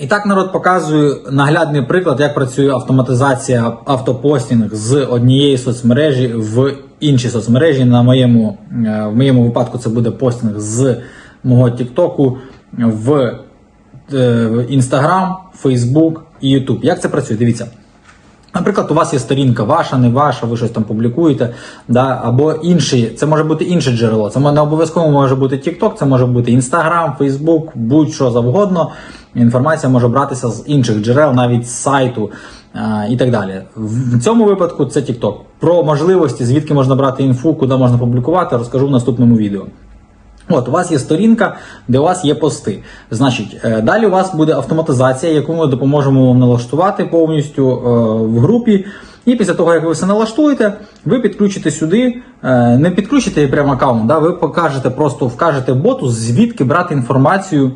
І так народ показую наглядний приклад, як працює автоматизація автопостінг з однієї соцмережі в інші соцмережі. На моєму, е, в моєму випадку це буде постінг з мого Тіктоку в Інстаграм, Фейсбук і Ютуб. Як це працює? Дивіться. Наприклад, у вас є сторінка ваша, не ваша, ви щось там публікуєте, да, або інший, це може бути інше джерело. Це не обов'язково може бути TikTok, це може бути Instagram, Facebook, будь-що завгодно. Інформація може братися з інших джерел, навіть з сайту а, і так далі. В цьому випадку це TikTok. Про можливості, звідки можна брати інфу, куди можна публікувати, розкажу в наступному відео. От, у вас є сторінка, де у вас є пости. Значить, е, далі у вас буде автоматизація, яку ми допоможемо вам налаштувати повністю е, в групі. І після того, як ви все налаштуєте, ви підключите сюди, е, не підключите прямо аккаунт, да, ви покажете, просто вкажете боту, звідки брати інформацію.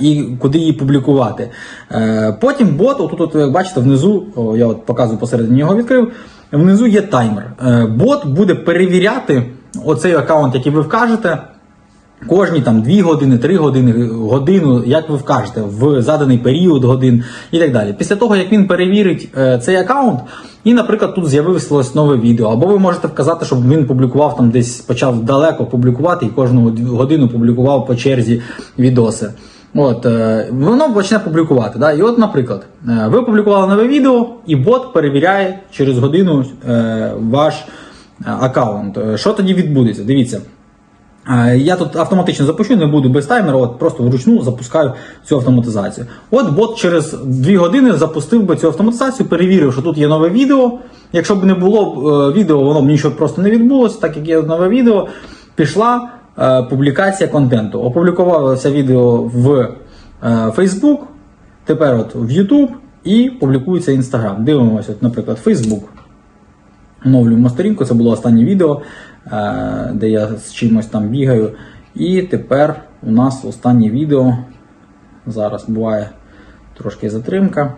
І куди її публікувати. Потім бот, отут, от, як бачите, внизу, я от показую посередині його відкрив, внизу є таймер. Бот буде перевіряти оцей аккаунт, який ви вкажете, кожні там 2 години, 3 години, годину, як ви вкажете, в заданий період годин і так далі. Після того, як він перевірить е, цей аккаунт, і, наприклад, тут з'явилось нове відео, або ви можете вказати, щоб він публікував там десь почав далеко публікувати і кожну годину публікував по черзі відоси. От, е, воно почне публікувати. Да? І от, наприклад, е, ви опублікували нове відео, і бот перевіряє через годину е, ваш е, аккаунт. Е, Що тоді відбудеться? Дивіться. Е, Я тут автоматично запущу, не буду без таймера, от просто вручну запускаю цю автоматизацію. От бот через 2 години запустив би цю автоматизацію, перевірив, що тут є нове відео. Якщо б не було е, відео, воно б нічого просто не відбулося, так як є нове відео, пішла е, публікація контенту. Опублікувалося відео в Facebook, тепер от в YouTube і публікується Instagram. Дивимося, от, наприклад, Facebook. Оновлюємо сторінку, це було останнє відео, е, де я з чимось там бігаю. І тепер у нас останнє відео. Зараз буває трошки затримка.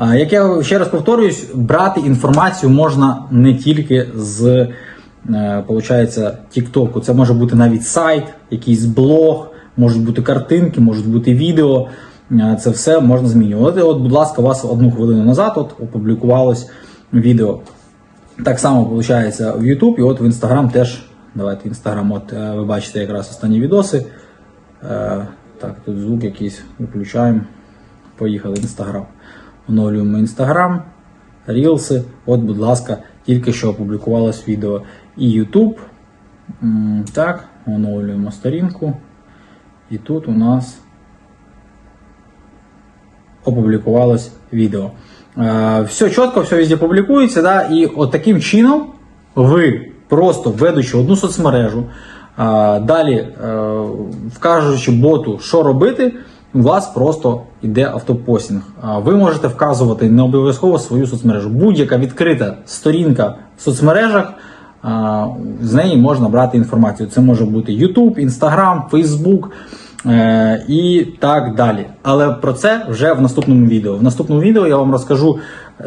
Як я ще раз повторююсь, брати інформацію можна не тільки з е, TikTok. Це може бути навіть сайт, якийсь блог, можуть бути картинки, можуть бути відео. Е, Це все можна змінювати. От, будь ласка, у вас одну хвилину назад от, опублікувалось відео. Так само виходить в YouTube і от в Instagram теж. Давайте Instagram, от е, ви бачите якраз останні відоси. Е, Так, тут звук якийсь виключаємо. Поїхали Instagram. Оновлюємо Instagram, Reels. От, будь ласка, тільки що опублікувалось відео. І YouTube. Так, оновлюємо сторінку. І тут у нас опублікувалось відео. Е, все чітко, все везде публікується, да, і от таким чином ви просто ведучи одну соцмережу, е, далі е, вкажучи боту, що робити, у вас просто йде автопостінг. Ви можете вказувати не обов'язково свою соцмережу. Будь-яка відкрита сторінка в соцмережах. З неї можна брати інформацію. Це може бути YouTube, Instagram, Facebook і так далі. Але про це вже в наступному відео. В наступному відео я вам розкажу,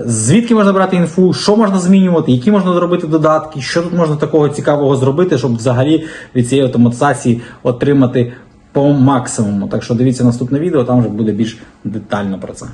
звідки можна брати інфу, що можна змінювати, які можна зробити додатки, що тут можна такого цікавого зробити, щоб взагалі від цієї автоматизації отримати по максимуму. Так що дивіться наступне відео, там вже буде більш детально про це.